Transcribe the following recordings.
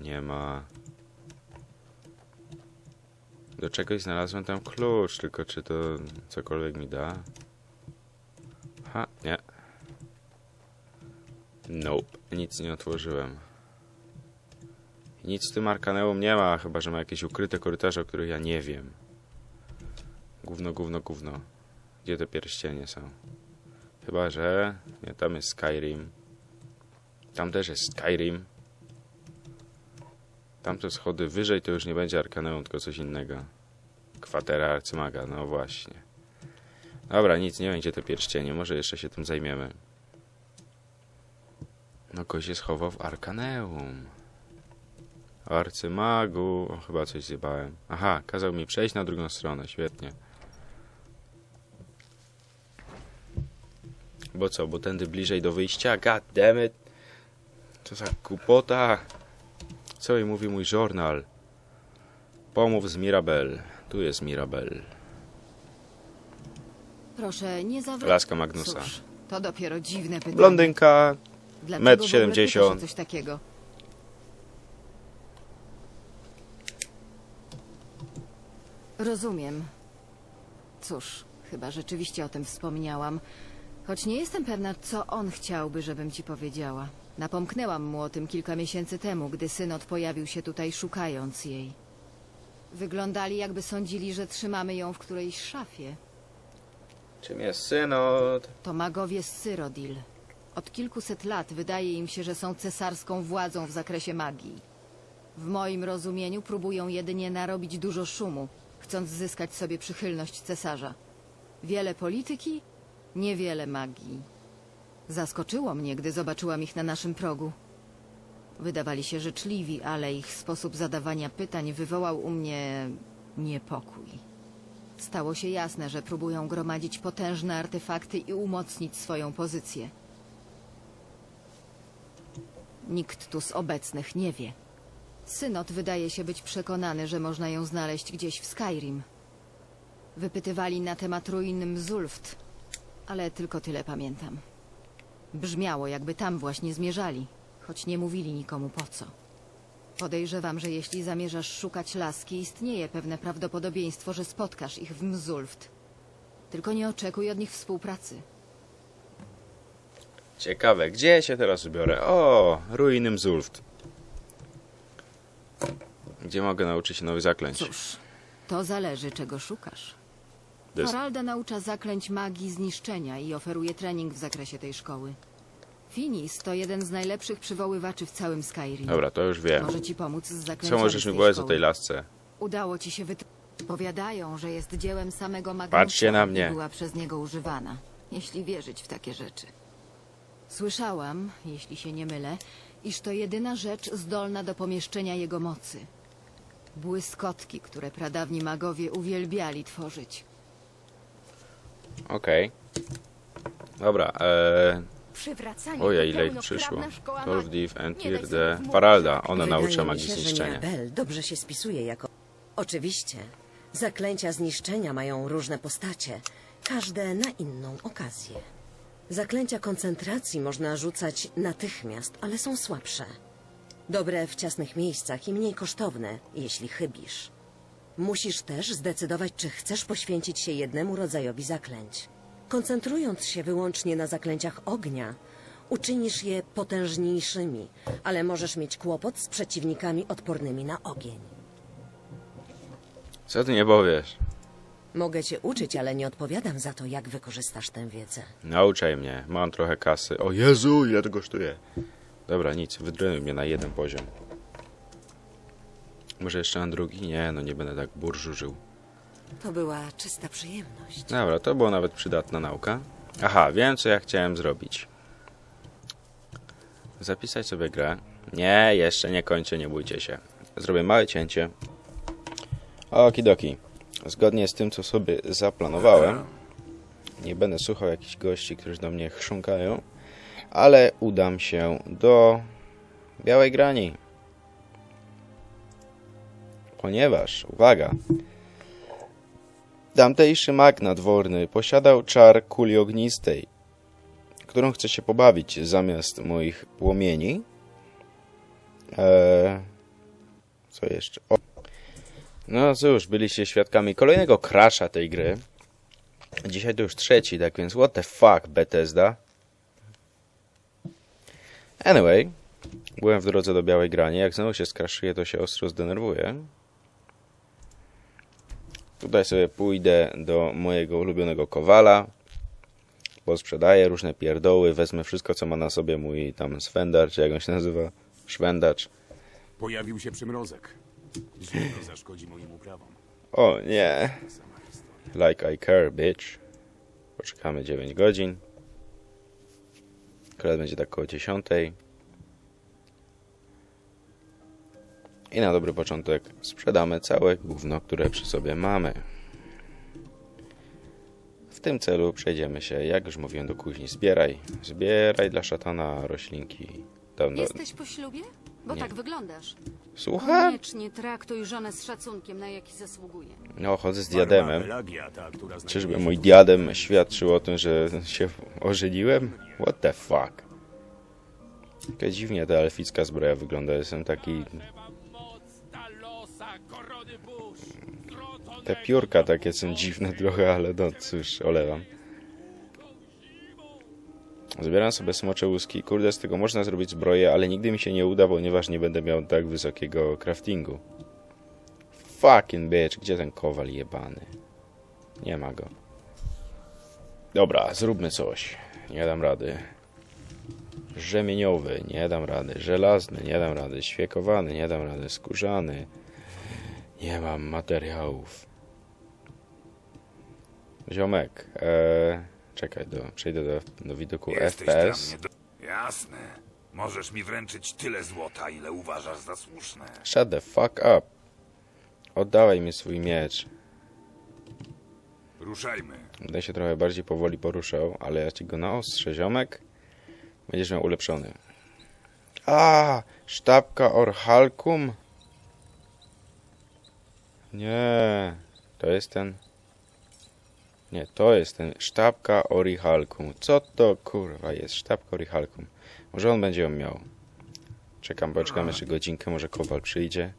nie ma. Do czegoś znalazłem tam klucz, tylko czy to cokolwiek mi da? Ha, nie. Nope, nic nie otworzyłem. Nic w tym arkaneum nie ma, chyba że ma jakieś ukryte korytarze, o których ja nie wiem. Gówno, gówno, gówno. Gdzie te pierścienie są? Chyba, że... Nie, tam jest Skyrim. Tam też jest Skyrim. Tamte schody wyżej to już nie będzie Arkaneum, tylko coś innego. Kwatera Arcymaga, no właśnie. Dobra, nic, nie będzie te pierścienie, może jeszcze się tym zajmiemy. No ktoś się schował w Arkaneum. Arcymagu, o, chyba coś zjebałem. Aha, kazał mi przejść na drugą stronę, świetnie. Bo co, bo tędy bliżej do wyjścia? God damn it! Co za kupota! Co mi mówi mój żurnal? Pomów z Mirabel. Tu jest Mirabel. Proszę, nie zawracaj. Laska Magnusa. Cóż, to dopiero dziwne pytanie. Blondynka. Metr w ogóle 70. pytasz o coś takiego? Rozumiem. Cóż, chyba rzeczywiście o tym wspomniałam. Choć nie jestem pewna, co on chciałby, żebym ci powiedziała. Napomknęłam mu o tym kilka miesięcy temu, gdy synod pojawił się tutaj szukając jej. Wyglądali, jakby sądzili, że trzymamy ją w którejś szafie. Czym jest synod? To magowie z Cyrodiil. Od kilkuset lat wydaje im się, że są cesarską władzą w zakresie magii. W moim rozumieniu próbują jedynie narobić dużo szumu, chcąc zyskać sobie przychylność cesarza. Wiele polityki, niewiele magii. Zaskoczyło mnie, gdy zobaczyłam ich na naszym progu. Wydawali się życzliwi, ale ich sposób zadawania pytań wywołał u mnie niepokój. Stało się jasne, że próbują gromadzić potężne artefakty i umocnić swoją pozycję. Nikt tu z obecnych nie wie. Synod wydaje się być przekonany, że można ją znaleźć gdzieś w Skyrim. Wypytywali na temat ruin Mzulft, ale tylko tyle pamiętam. Brzmiało, jakby tam właśnie zmierzali, choć nie mówili nikomu po co. Podejrzewam, że jeśli zamierzasz szukać laski, istnieje pewne prawdopodobieństwo, że spotkasz ich w Mzulft. Tylko nie oczekuj od nich współpracy. Ciekawe, gdzie się teraz ubiorę? O, ruiny Mzulft. Gdzie mogę nauczyć się nowych zaklęć? Cóż, to zależy, czego szukasz. Des- Haralda naucza zaklęć magii zniszczenia i oferuje trening w zakresie tej szkoły. Finis to jeden z najlepszych przywoływaczy w całym Skyrim. Dobra, to już wiem. Może ci pomóc z zaklęciami Co możesz z mi tej powiedzieć o szkoły. tej lasce? Udało ci się wyt... Powiadają, że jest dziełem samego Magnusa Patrzcie na i mnie. była przez niego używana, jeśli wierzyć w takie rzeczy. Słyszałam, jeśli się nie mylę, iż to jedyna rzecz zdolna do pomieszczenia jego mocy. Błyskotki, które pradawni magowie uwielbiali tworzyć. Okej. Dobra, eee, Przywracanie ile ich przyszło. szkoła Tolf magii. Div, Nie Entir de sobie Faralda. Ona Wydaje naucza mi magii się, że zniszczenia. Mirabel dobrze się spisuje jako... Oczywiście, zaklęcia zniszczenia mają różne postacie, każde na inną okazję. Zaklęcia koncentracji można rzucać natychmiast, ale są słabsze. Dobre w ciasnych miejscach i mniej kosztowne, jeśli chybisz. Musisz też zdecydować, czy chcesz poświęcić się jednemu rodzajowi zaklęć. Koncentrując się wyłącznie na zaklęciach ognia, uczynisz je potężniejszymi, ale możesz mieć kłopot z przeciwnikami odpornymi na ogień. Co ty nie powiesz? Mogę cię uczyć, ale nie odpowiadam za to, jak wykorzystasz tę wiedzę. Nauczaj mnie, mam trochę kasy. O Jezu, ile to kosztuje? Dobra, nic, wydrenuj mnie na jeden poziom. Może jeszcze na drugi? Nie, no nie będę tak burżużył. To była czysta przyjemność. Dobra, to była nawet przydatna nauka. Aha, wiem co ja chciałem zrobić. Zapisać sobie grę. Nie, jeszcze nie kończę, nie bójcie się. Zrobię małe cięcie. Okidoki. Zgodnie z tym, co sobie zaplanowałem, nie będę słuchał jakichś gości, którzy do mnie chrząkają, ale udam się do Białej Grani. Ponieważ, uwaga, Tamtejszy mag nadworny posiadał czar kuli ognistej, którą chce się pobawić zamiast moich płomieni. Eee, co jeszcze? O. No cóż, byliście świadkami kolejnego crasha tej gry. Dzisiaj to już trzeci, tak więc what the fuck Bethesda. Anyway, byłem w drodze do Białej Grani. Jak znowu się skraszuje, to się ostro zdenerwuję. Tutaj sobie pójdę do mojego ulubionego kowala, bo sprzedaję różne pierdoły, wezmę wszystko, co ma na sobie mój tam swendar, czy jak on się nazywa, szwendacz. Pojawił się przymrozek. Zimno zaszkodzi moim uprawom. O nie, like I care, bitch. Poczekamy 9 godzin. Akurat będzie tak koło 10. I na dobry początek sprzedamy całe gówno, które przy sobie mamy. W tym celu przejdziemy się, jak już mówiłem do kuźni, zbieraj. Zbieraj dla szatana roślinki. Tam do... Jesteś po ślubie? Bo Nie. tak wyglądasz. Słucham? Koniecznie traktuj żonę z szacunkiem, na jaki zasługuje. No, chodzę z diademem. Czyżby mój diadem świadczył o tym, że się ożeniłem? What the fuck? Jak dziwnie ta elficka zbroja wygląda. Jestem taki... Te piórka takie są dziwne trochę, ale no cóż, olewam. Zbieram sobie smocze łuski. Kurde, z tego można zrobić zbroję, ale nigdy mi się nie uda, ponieważ nie będę miał tak wysokiego craftingu. Fucking bitch, gdzie ten kowal jebany? Nie ma go. Dobra, zróbmy coś. Nie dam rady. Rzemieniowy, nie dam rady. Żelazny, nie dam rady. Świekowany, nie dam rady. Skórzany. Nie mam materiałów. Ziomek, eee, czekaj, do, przejdę do, do widoku Jesteś FPS. do... Jasne. Możesz mi wręczyć tyle złota, ile uważasz za słuszne. Shut the fuck up. Oddawaj mi swój miecz. Ruszajmy. Będę się trochę bardziej powoli poruszał, ale ja ci go naostrzę, ziomek. Będziesz miał ulepszony. A, sztabka Orhalkum? Nie, to jest ten... Nie, to jest ten sztabka Orihalkum. Co to kurwa jest sztabka Orihalkum? Może on będzie ją miał. Czekam, poczekam jeszcze godzinkę, może Kowal przyjdzie.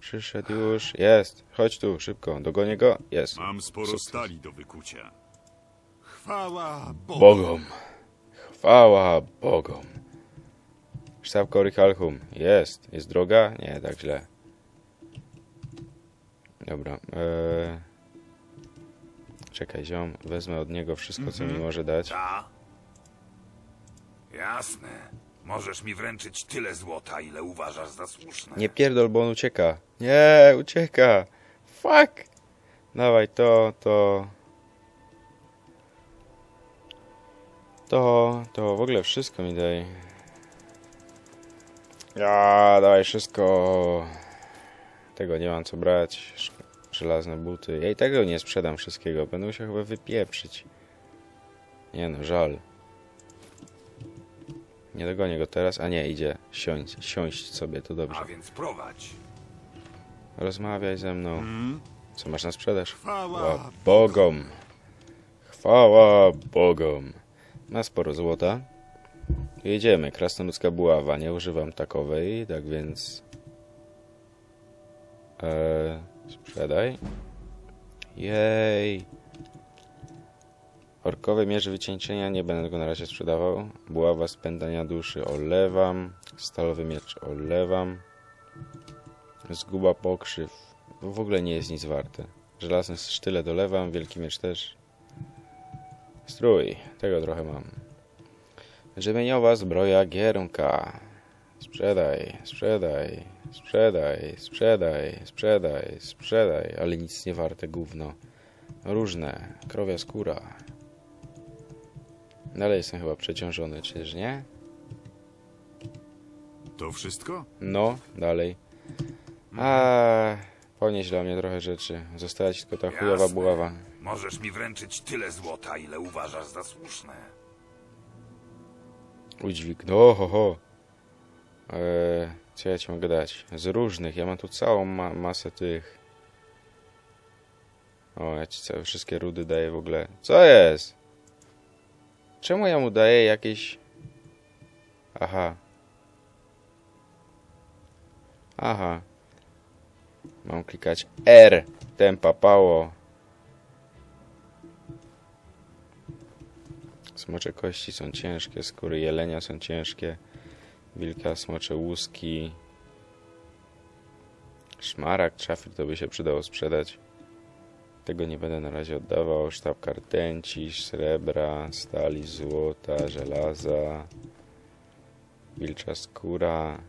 Przyszedł już, jest. Chodź tu, szybko, dogonię go. Jest. Mam sporo Super. stali do wykucia. Chwała Bogu. Bogom. Chwała Bogom. Sztabka Orihalchum. Jest. Jest droga? Nie, tak źle. Dobra. Eee... Czekaj, ziom. Wezmę od niego wszystko, co mi może dać. Ta? Jasne. Możesz mi wręczyć tyle złota, ile uważasz za słuszne. Nie pierdol, bo on ucieka. Nie, ucieka. Fuck. Dawaj to, to. To, to w ogóle wszystko mi daj. Ja, dawaj wszystko. Tego nie mam co brać. Żelazne buty. Ja i tego nie sprzedam wszystkiego. Będę musiał chyba wypieprzyć. Nie no, żal. Nie dogonię go teraz. A nie, idzie. Siąść, siąść sobie, to dobrze. A więc prowadź. Rozmawiaj ze mną. Hmm? Co masz na sprzedaż? Chwała Chwała Bogom. Chwała Bogom. Ma sporo złota. Jedziemy. Krasnoludzka buława. Nie używam takowej, tak więc... Eee, sprzedaj. Jej. Orkowe mierze wycieńczenia. Nie będę go na razie sprzedawał. Buława spędzania duszy. Olewam. Stalowy miecz. Olewam. Zguba pokrzyw. To w ogóle nie jest nic warte. Żelazny sztylet dolewam, wielki miecz też. Strój, tego trochę mam. Rzemieniowa zbroja gierunka. Sprzedaj, sprzedaj, sprzedaj, sprzedaj, sprzedaj, sprzedaj, ale nic nie warte gówno. Różne, krowia skóra. Dalej jestem chyba przeciążony, czyż nie? To wszystko? No, dalej. A, ponieś dla mnie trochę rzeczy. Została ci tylko ta chujowa Jasne. buława. Możesz mi wręczyć tyle złota, ile uważasz za słuszne. Udźwig. No, ho, ho. Eee, co ja ci mogę dać? Z różnych. Ja mam tu całą ma masę tych. O, ja ci całe wszystkie rudy daję w ogóle. Co jest? Czemu ja mu daję jakieś... Aha. Aha. Mam klikać R. Tempa pało. Smocze kości są ciężkie, skóry jelenia są ciężkie. Wilka, smocze łuski. Szmaragd, szafir to by się przydało sprzedać. Tego nie będę na razie oddawał. Sztab kartęci, srebra, stali, złota, żelaza. Wilcza skóra.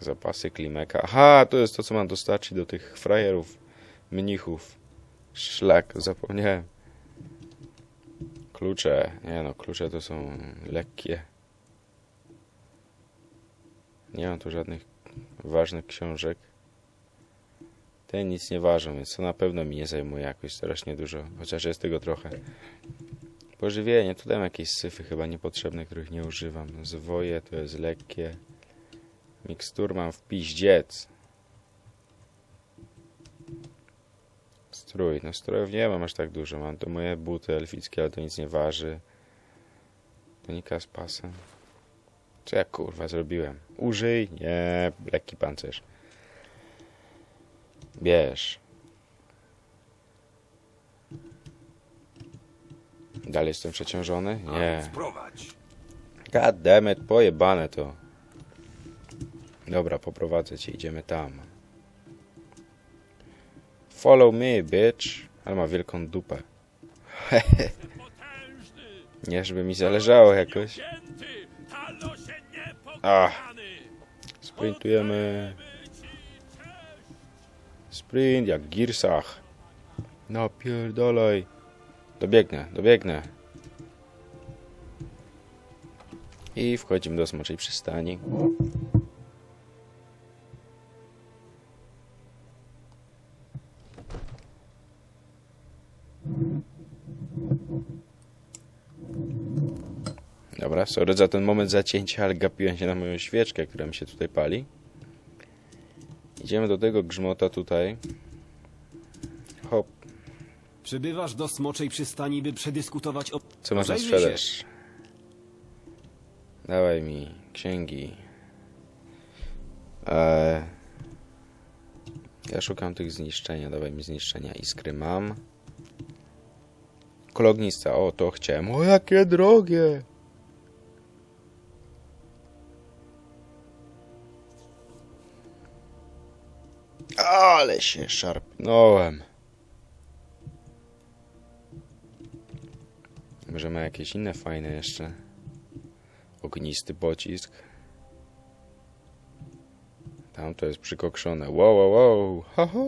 Zapasy klimeka. Aha, to jest to, co mam dostarczyć do tych frajerów, mnichów. Szlak, zapomniałem. Klucze. Nie no, klucze to są lekkie. Nie mam tu żadnych ważnych książek. Te nic nie ważą, więc to na pewno mi nie zajmuje jakoś strasznie dużo. Chociaż jest tego trochę. Pożywienie, tu dam jakieś syfy chyba niepotrzebne, których nie używam. Zwoje to jest lekkie. Mikstur mam w piździec. Strój, no strojów nie mam aż tak dużo. Mam to moje buty elfickie, ale to nic nie waży. Tonika z pasem. Co ja kurwa zrobiłem? Użyj? Nie, lekki pancerz. Bierz. Dalej jestem przeciążony? Nie. God damn it, pojebane to. Dobra, poprowadzę cię, idziemy tam. Follow me, bitch. Ale ma wielką dupę. Nie, żeby mi zależało jakoś. Ach. Sprintujemy. Sprint jak w Gearsach. Napierdolaj. Dobiegnę, dobiegnę. I wchodzimy do smoczej przystani. Dobra, sorry za ten moment zacięcia, ale gapiłem się na moją świeczkę, która mi się tutaj pali. Idziemy do tego grzmota tutaj. Hop, Przybywasz do Smoczej Przystani, by przedyskutować o... co masz na sprzedaż? Dawaj mi księgi. Eee, ja szukam tych zniszczenia. Dawaj mi zniszczenia. Iskry mam. Kolognista. O, to chciałem. O, jakie drogie! Ale się szarpnąłem. Może ma jakieś inne fajne jeszcze. Ognisty pocisk. Tam to jest przykokszone. Wow, wow, wow. Ha, ha.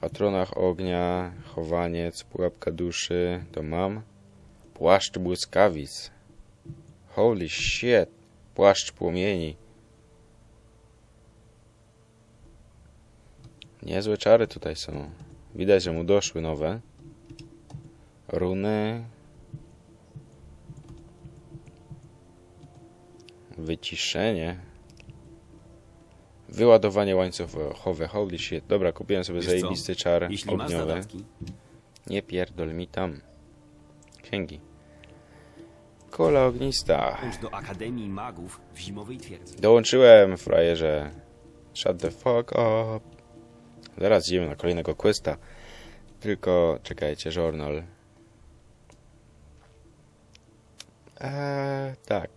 Patronach ognia, chowaniec, pułapka duszy. To mam. Płaszcz błyskawic. Holy shit. Płaszcz płomieni. Niezłe czary tutaj są. Widać, że mu doszły nowe. Runy. Wyciszenie. Wyładowanie łańcuchowe. Holy shit. Dobra, kupiłem sobie Wiesz zajebisty czar Jeśli ogniowy. Nie pierdol mi tam. Księgi. Kola ognista. do Akademii Magów w Zimowej Twierdzy. Dołączyłem, frajerze. Shut the fuck up. Zaraz idziemy na kolejnego questa. Tylko, czekajcie, journal. Eee, tak.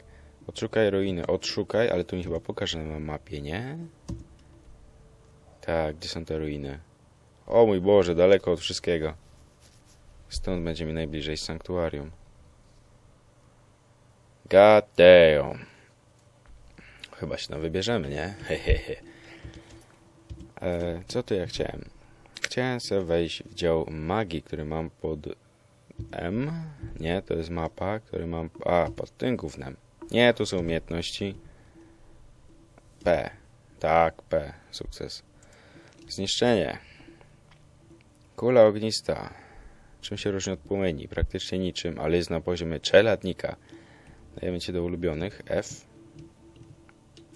Odszukaj ruiny. Odszukaj, ale tu mi chyba pokaże na mapie, nie? Tak, gdzie są te ruiny? O mój Boże, daleko od wszystkiego. Stąd będzie mi najbliżej sanktuarium. Damn. Chyba się tam wybierzemy, nie? Hehehe. E, co tu ja chciałem? Chciałem sobie wejść w dział magii, który mam pod M. Nie, to jest mapa, który mam... A, pod tym gównem. Nie, tu są umiejętności. P. Tak, P. Sukces. Zniszczenie. Kula ognista. Czym się różni od płomieni? Praktycznie niczym, ale jest na poziomie czeladnika. Dajemy cię do ulubionych. F.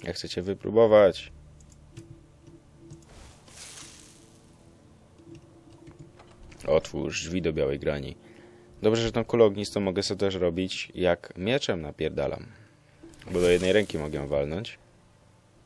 Jak chcecie wypróbować? Otwórz drzwi do białej grani. Dobrze, że tą kulę ognistą mogę sobie też robić jak mieczem napierdalam. Bo do jednej ręki mogę walnąć.